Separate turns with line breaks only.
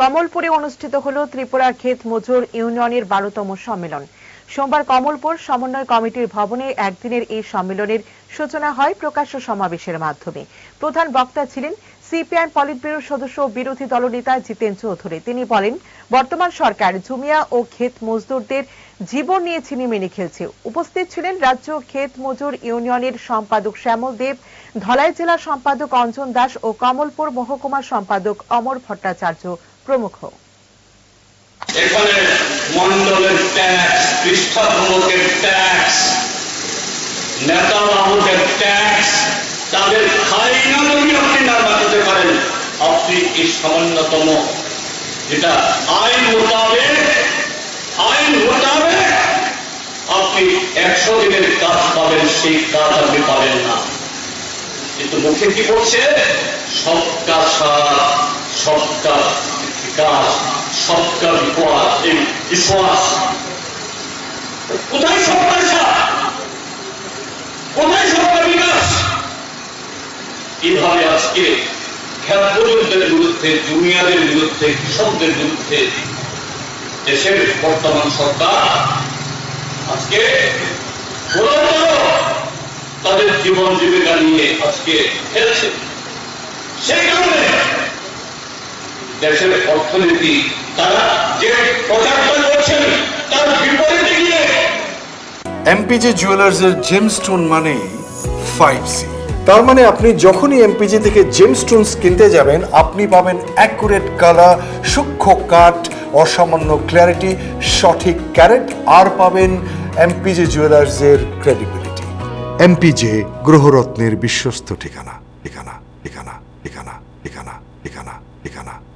কমলপুরে অনুষ্ঠিত হল ত্রিপুরা ক্ষেত মজুর ইউনিয়নের বারোতম সম্মেলন। সোমবার কমলপুর সমন্বয় কমিটির ভবনে একদিনের এই সম্মেলনের সূচনা হয় প্রকাশ্য সমাবেশের মাধ্যমে। প্রধান বক্তা ছিলেন সিপিআইএম পলিট ব্যুরোর সদস্য বিরোধী দলনেতা জিতেন চৌধুরী। তিনি বলেন, বর্তমান সরকার জুমিয়া ও ক্ষেত মজদুরদের জীবন নিয়ে ছিনিমিনি খেলছে। উপস্থিত ছিলেন রাজ্য ক্ষেত মজুর ইউনিয়নের সম্পাদক শ্যামল দেব, ধলাই জেলা সম্পাদক অঞ্জন দাস ও কমলপুর মহকুমার সম্পাদক অমর ভট্টাচার্য। প্রমুখ।
এখানে মন্ডলের ট্যাক্স ট্যাক্স নেতা ট্যাক্স তাদের আপনি না বাঁচাতে পারেন। আপনি এই সামান্যতম যেটা আইন মোতাবেক আইন মোতাবেক আপনি একশো দিনের কাজ পাবেন, সেই কাজ আপনি পাবেন না। কিন্তু মুখে কি বলছে? সবকা সাথ সবকা বিকাশ সবকা বিকাশ, এই বিশ্বাস। কোথায় সবকার কোথায় সবকা বিকাশ? কীভাবে আজকে খ্যাতদের বিরুদ্ধে দুনিয়াদের বিরুদ্ধে, কৃষকদের বিরুদ্ধে দেশের বর্তমান সরকার আজকে তাদের জীবন জীবিকা নিয়ে আজকে খেলছে। সেই কারণে দেশের অর্থনীতি তারা যে প্রচারটা করছেন তার বিপরীতে গিয়ে
এমপিজি জুয়েলার্স এর জেমস্টোন মানে ফাইভ সি তার মানে আপনি যখনই এমপিজি থেকে জেম স্টোনস কিনতে যাবেন আপনি পাবেন অ্যাকুরেট কালার সূক্ষ্ম কাট অসামান্য ক্ল্যারিটি সঠিক ক্যারেট আর পাবেন এমপিজে জুয়েলার্সের ক্রেডিবিলিটি এমপিজে গ্রহরত্নের বিশ্বস্ত ঠিকানা ঠিকানা ঠিকানা ঠিকানা ঠিকানা ঠিকানা ঠিকানা।